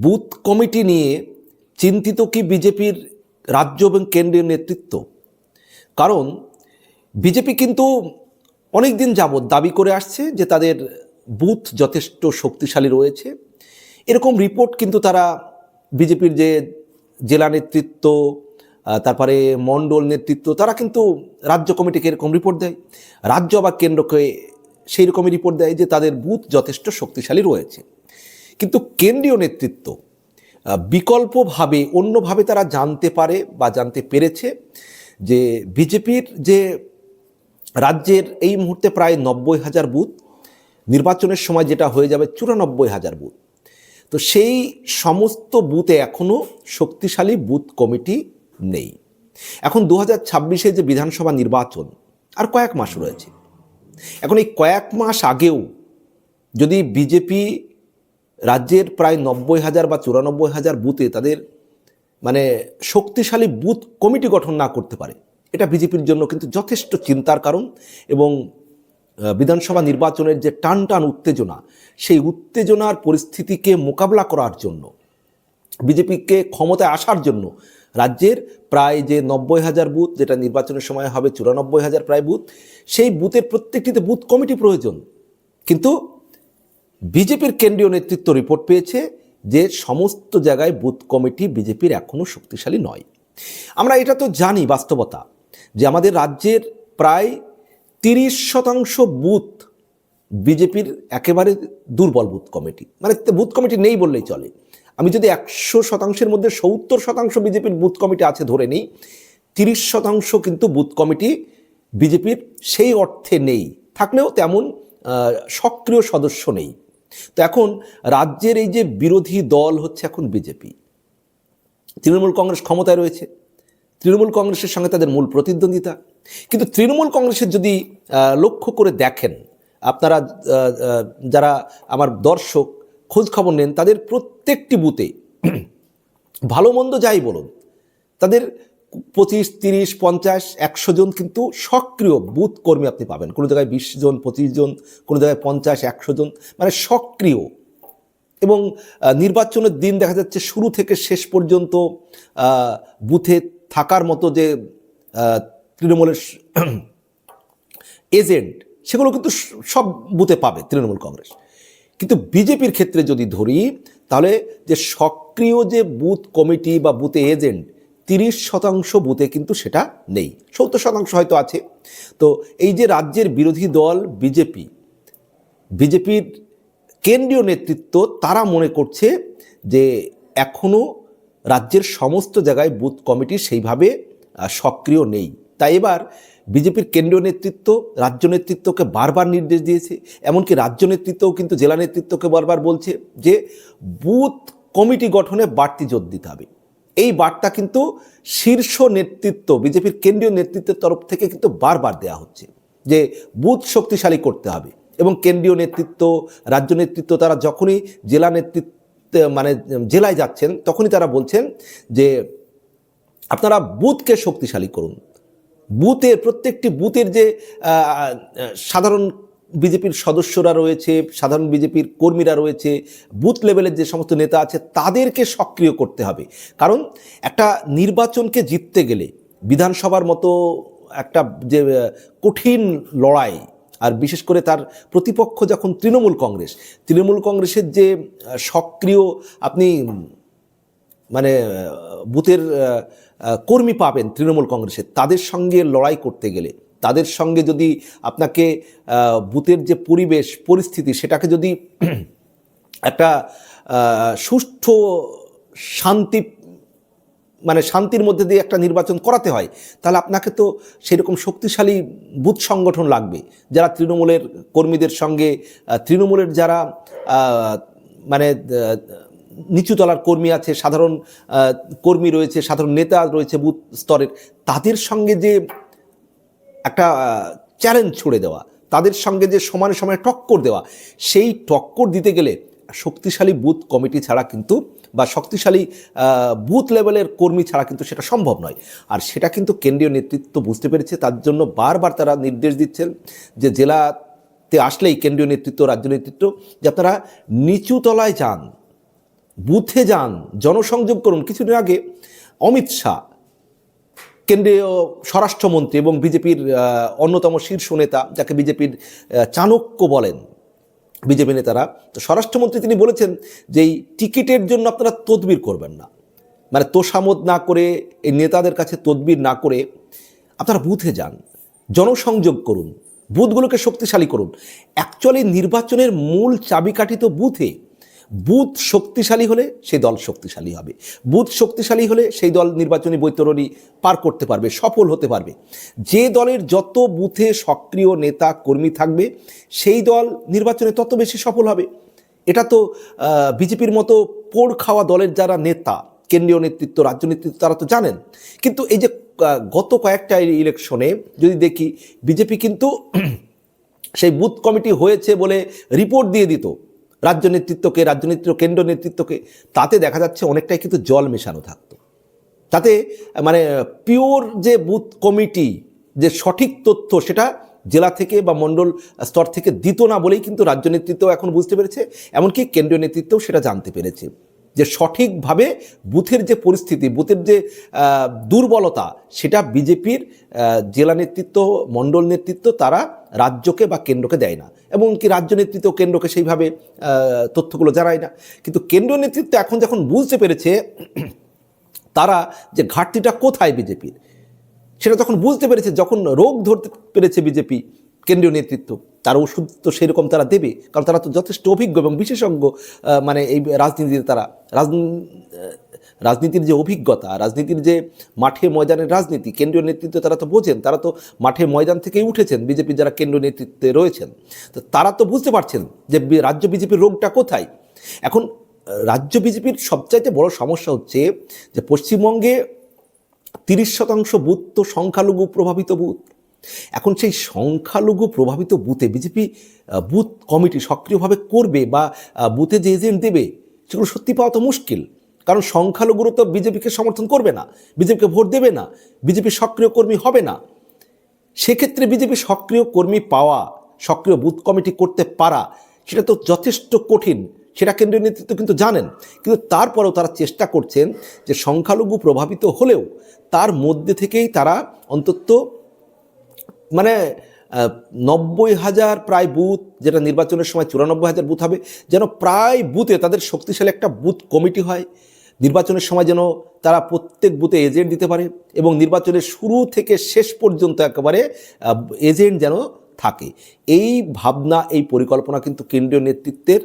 Booth committee নিয়ে চিন্তিত কি বিজেপির রাজ্য এবং কেন্দ্রীয় নেতৃত্ব? কারণ বিজেপি কিন্তু অনেক দিন যাবৎ দাবি করে আসছে যে তাদের বুথ যথেষ্ট শক্তিশালী রয়েছে। এরকম রিপোর্ট কিন্তু তারা বিজেপির যে জেলা নেতৃত্ব তারপরে মণ্ডল নেতৃত্ব, তারা কিন্তু রাজ্য কমিটিকে এরকম রিপোর্ট দেয়। রাজ্য বা কেন্দ্রকে সেই রকমই রিপোর্ট দেয় যে তাদের বুথ যথেষ্ট শক্তিশালী রয়েছে। কিন্তু কেন্দ্রীয় নেতৃত্ব বিকল্পভাবে অন্যভাবে তারা জানতে পারে বা জানতে পেরেছে যে বিজেপির যে রাজ্যের এই মুহূর্তে প্রায় নব্বই হাজার বুথ, নির্বাচনের সময় যেটা হয়ে যাবে চুরানব্বই হাজার বুথ। তো সেই সমস্ত বুথে এখনও শক্তিশালী বুথ কমিটি নেই। এখন দু হাজার ছাব্বিশে যে বিধানসভা নির্বাচন, আর কয়েক মাস রয়েছে। এখন এই কয়েক মাস আগেও যদি বিজেপি রাজ্যের প্রায় নব্বই হাজার বা চুরানব্বই হাজার বুথে তাদের মানে শক্তিশালী বুথ কমিটি গঠন না করতে পারে। এটা বিজেপির জন্য কিন্তু যথেষ্ট চিন্তার কারণ এবং বিধানসভা নির্বাচনের যে টান টান উত্তেজনা, সেই উত্তেজনার পরিস্থিতিকে মোকাবিলা করার জন্য, বিজেপিকে ক্ষমতায় আসার জন্য রাজ্যের প্রায় যে নব্বই হাজার বুথ, যেটা নির্বাচনের সময় হবে চুরানব্বই হাজার প্রায় বুথ, সেই বুথের প্রত্যেকটিতে বুথ কমিটি প্রয়োজন। কিন্তু বিজেপির কেন্দ্রীয় নেতৃত্ব রিপোর্ট পেয়েছে যে সমস্ত জায়গায় বুথ কমিটি বিজেপির এখনও শক্তিশালী নয়। আমরা এটা তো জানি বাস্তবতা যে আমাদের রাজ্যের প্রায় তিরিশ শতাংশ বুথ বিজেপির একেবারে দুর্বল বুথ কমিটি। মানে বুথ কমিটি নেই বললেই চলে। আমি যদি একশো শতাংশের মধ্যে সত্তর শতাংশ বিজেপির বুথ কমিটি আছে ধরে নিই, তিরিশ শতাংশ কিন্তু বুথ কমিটি বিজেপির সেই অর্থে নেই। থাকলেও তেমন সক্রিয় সদস্য নেই। তো এখন রাজ্যের এই যে বিরোধী দল হচ্ছে এখন বিজেপি। তৃণমূল কংগ্রেস ক্ষমতায় রয়েছে। তৃণমূল কংগ্রেসের সঙ্গে তাদের মূল প্রতিদ্বন্দ্বিতা। কিন্তু তৃণমূল কংগ্রেসের যদি লক্ষ্য করে দেখেন, আপনারা যারা আমার দর্শক খোঁজ খবর নেন, তাদের প্রত্যেকটি বুথে, ভালো মন্দ যাই বলুন, তাদের পঁচিশ, তিরিশ, পঞ্চাশ, একশো জন কিন্তু সক্রিয় বুথ কর্মী আপনি পাবেন। কোনো জায়গায় বিশ জন, পঁচিশ জন, কোনো জায়গায় পঞ্চাশ, একশো জন মানে সক্রিয়। এবং নির্বাচনের দিন দেখা যাচ্ছে শুরু থেকে শেষ পর্যন্ত বুথে থাকার মতো যে তৃণমূলের এজেন্ট, সেগুলো কিন্তু সব বুথে পাবে তৃণমূল কংগ্রেস। কিন্তু বিজেপির ক্ষেত্রে যদি ধরি, তাহলে যে সক্রিয় যে বুথ কমিটি বা বুথে এজেন্ট তিরিশ শতাংশ বুথে কিন্তু সেটা নেই। সত্তর শতাংশ হয়তো আছে। তো এই যে রাজ্যের বিরোধী দল বিজেপি, বিজেপির কেন্দ্রীয় নেতৃত্ব, তারা মনে করছে যে এখনও রাজ্যের সমস্ত জায়গায় বুথ কমিটি সেইভাবে সক্রিয় নেই। তাই এবার বিজেপির কেন্দ্রীয় নেতৃত্ব, রাজ্য নেতৃত্বকে বারবার নির্দেশ দিয়েছে। এমনকি রাজ্য নেতৃত্বও কিন্তু জেলা নেতৃত্বকে বারবার বলছে যে বুথ কমিটি গঠনে বাড়তি জোর দিতে হবে। এই বার্তা কিন্তু শীর্ষ নেতৃত্ব, বিজেপির কেন্দ্রীয় নেতৃত্বের তরফ থেকে কিন্তু বারবার দেওয়া হচ্ছে যে বুথ শক্তিশালী করতে হবে। এবং কেন্দ্রীয় নেতৃত্ব, রাজ্য নেতৃত্ব তারা যখনই জেলা নেতৃত্ব মানে জেলায় যাচ্ছেন তখনই তারা বলছেন যে আপনারা বুথকে শক্তিশালী করুন। বুথের প্রত্যেকটি বুথের যে সাধারণ বিজেপির সদস্যরা রয়েছে, সাধারণ বিজেপির কর্মীরা রয়েছে, বুথ লেভেলের যে সমস্ত নেতা আছে তাদেরকে সক্রিয় করতে হবে। কারণ একটা নির্বাচনকে জিততে গেলে বিধানসভার মতো একটা যে কঠিন লড়াই আর বিশেষ করে তার প্রতিপক্ষ যখন তৃণমূল কংগ্রেস, তৃণমূল কংগ্রেসের যে সক্রিয় আপনি মানে বুথের কর্মী পাবেন তৃণমূল কংগ্রেসের, তাদের সঙ্গে লড়াই করতে গেলে তাদের সঙ্গে যদি আপনাকে বুথের যে পরিবেশ, পরিস্থিতি, সেটাকে যদি একটা সুষ্ঠু শান্তি মানে শান্তির মধ্যে দিয়ে একটা নির্বাচন করাতে হয়, তাহলে আপনাকে তো সেরকম শক্তিশালী বুথ সংগঠন লাগবে। যারা তৃণমূলের কর্মীদের সঙ্গে তৃণমূলের যারা মানে নিচুতলার কর্মী আছে, সাধারণ কর্মী রয়েছে, সাধারণ নেতা রয়েছে বুথ স্তরের, তাদের সঙ্গে যে একটা চ্যালেঞ্জ ছুড়ে দেওয়া। তাদের সঙ্গে যে সমানে সমানে টক্কর দেওয়া, সেই টক্কর দিতে গেলে শক্তিশালী বুথ কমিটি ছাড়া কিন্তু বা শক্তিশালী বুথ লেভেলের কর্মী ছাড়া কিন্তু সেটা সম্ভব নয়। আর সেটা কিন্তু কেন্দ্রীয় নেতৃত্ব বুঝতে পেরেছে, তার জন্য বারবার তারা নির্দেশ দিচ্ছেন যে জেলাতে আসলেই কেন্দ্রীয় নেতৃত্ব, রাজ্য নেতৃত্ব, যে আপনারা নিচু তলায় যান, বুথে যান, জনসংযোগ করুন। কিছুদিন আগে অমিত শাহ কেন্দ্রীয় স্বরাষ্ট্রমন্ত্রী এবং বিজেপির অন্যতম শীর্ষ নেতা, যাকে বিজেপির চাণক্য বলেন বিজেপি নেতারা। তো স্বরাষ্ট্রমন্ত্রী তিনি বলেছেন যে এই টিকিটের জন্য আপনারা তদবির করবেন না। মানে তোষামত না করে, এই নেতাদের কাছে তদবির না করে আপনারা বুথে যান, জনসংযোগ করুন, বুথগুলোকে শক্তিশালী করুন। অ্যাকচুয়ালি নির্বাচনের মূল চাবিকাঠি তো বুথে। বুথ শক্তিশালী হলে সেই দল শক্তিশালী হবে। বুথ শক্তিশালী হলে সেই দল নির্বাচনী বৈতরণী পার করতে পারবে, সফল হতে পারবে। যে দলের যত বুথে সক্রিয় নেতা, কর্মী থাকবে, সেই দল নির্বাচনে তত বেশি সফল হবে। এটা তো বিজেপির মতো পোড় খাওয়া দলের যারা নেতা, কেন্দ্রীয় নেতৃত্ব, রাজ্য নেতৃত্ব, তারা তো জানেন। কিন্তু এই যে গত কয়েকটা ইলেকশনে যদি দেখি, বিজেপি কিন্তু সেই বুথ কমিটি হয়েছে বলে রিপোর্ট দিয়ে দিত। রাজ্য নেতৃত্বকে, রাজ্য নেতৃত্ব, কেন্দ্র নেতৃত্বকে, তাতে দেখা যাচ্ছে অনেকটাই কিন্তু জল মেশানো থাকতো। তাতে মানে পিওর যে বুথ কমিটি, যে সঠিক তথ্য সেটা জেলা থেকে বা মণ্ডল স্তর থেকে দিত না বলেই কিন্তু রাজ্য নেতৃত্ব এখন বুঝতে পেরেছে, এমনকি কেন্দ্রীয় নেতৃত্বও সেটা জানতে পেরেছে। যে সঠিকভাবে বুথের যে পরিস্থিতি, বুথের যে দুর্বলতা, সেটা বিজেপির জেলা নেতৃত্ব, মণ্ডল নেতৃত্ব তারা রাজ্যকে বা কেন্দ্রকে দেয় না। এবং কি রাজ্য নেতৃত্ব কেন্দ্রকে সেইভাবে তথ্যগুলো জানায় না। কিন্তু কেন্দ্রীয় নেতৃত্ব এখন যখন বুঝতে পেরেছে তারা যে ঘাটতিটা কোথায় বিজেপির, সেটা তখন বুঝতে পেরেছে, যখন রোগ ধরতে পেরেছে বিজেপি কেন্দ্রীয় নেতৃত্ব। তার ওষুধ তো সেরকম তারা দেবে। কারণ তারা তো যথেষ্ট অভিজ্ঞ এবং বিশেষজ্ঞ মানে এই রাজনীতিতে তারা। রাজনীতির যে অভিজ্ঞতা, রাজনীতির যে মাঠে ময়দানের রাজনীতি, কেন্দ্রীয় নেতৃত্ব তারা তো বোঝেন, তারা তো মাঠে ময়দান থেকেই উঠেছেন বিজেপির যারা কেন্দ্রীয় নেতৃত্বে রয়েছেন। তো তারা তো বুঝতে পারছেন যে রাজ্য বিজেপির রোগটা কোথায়। এখন, রাজ্য বিজেপির সবচাইতে বড় সমস্যা হচ্ছে যে পশ্চিমবঙ্গে তিরিশ শতাংশ বুথ তো সংখ্যালঘু প্রভাবিত বুথ। এখন সেই সংখ্যালঘু প্রভাবিত বুথে বিজেপি বুথ কমিটি সক্রিয়ভাবে করবে বা বুথে যে এজেন্ট দেবে, সেগুলো সত্যি পাওয়া তো মুশকিল। কারণ সংখ্যালঘুরা তো বিজেপিকে সমর্থন করবে না, বিজেপিকে ভোট দেবে না বিজেপির সক্রিয় কর্মী হবে না। সেক্ষেত্রে বিজেপি সক্রিয় কর্মী পাওয়া, সক্রিয় বুথ কমিটি করতে পারা, সেটা তো যথেষ্ট কঠিন, সেটা কেন্দ্রীয় নেতৃত্ব কিন্তু জানেন। কিন্তু তারপরেও তারা চেষ্টা করছেন যে সংখ্যালঘু প্রভাবিত হলেও তার মধ্যে থেকেই তারা অন্তত মানে নব্বই হাজার প্রায় বুথ, যেটা নির্বাচনের সময় চুরানব্বই হাজার বুথ হবে, যেন প্রায় বুথে তাদের শক্তিশালী একটা বুথ কমিটি হয়। নির্বাচনের সময় যেন তারা প্রত্যেক বুথে এজেন্ট দিতে পারে এবং নির্বাচনের শুরু থেকে শেষ পর্যন্ত একেবারে এজেন্ট যেন থাকে। এই ভাবনা, এই পরিকল্পনা কিন্তু কেন্দ্রীয় নেতৃত্বের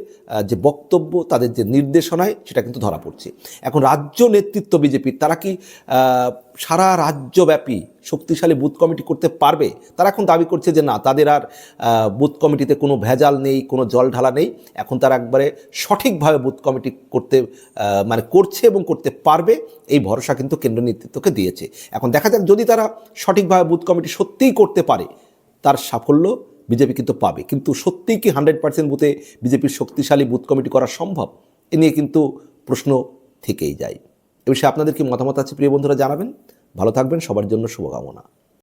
যে বক্তব্য, তাদের যে নির্দেশনায় সেটা কিন্তু ধরা পড়ছে। এখন রাজ্য নেতৃত্ব বিজেপির তারা কি সারা রাজ্যব্যাপী শক্তিশালী বুথ কমিটি করতে পারবে? তারা এখন দাবি করছে যে না, তাদের আর বুথ কমিটিতে কোনো ভেজাল নেই, কোনো জল ঢালা নেই। এখন তারা একবারে সঠিকভাবে বুথ কমিটি করতে মানে করছে এবং করতে পারবে, এই ভরসা কিন্তু কেন্দ্র নেতৃত্বকে দিয়েছে। এখন দেখা যাক যদি তারা সঠিকভাবে বুথ কমিটি সত্যিই করতে পারে তার সাফল্য বিজেপি কিন্তু পাবে। কিন্তু সত্যিই কি হান্ড্রেড পার্সেন্ট বুথে বিজেপির শক্তিশালী বুথ কমিটি করা সম্ভব? এ নিয়ে কিন্তু প্রশ্ন থেকেই যায়। এ বিষয়ে আপনাদের কি মতামত আছে প্রিয় বন্ধুরা জানাবেন। ভালো থাকবেন, সবার জন্য শুভকামনা।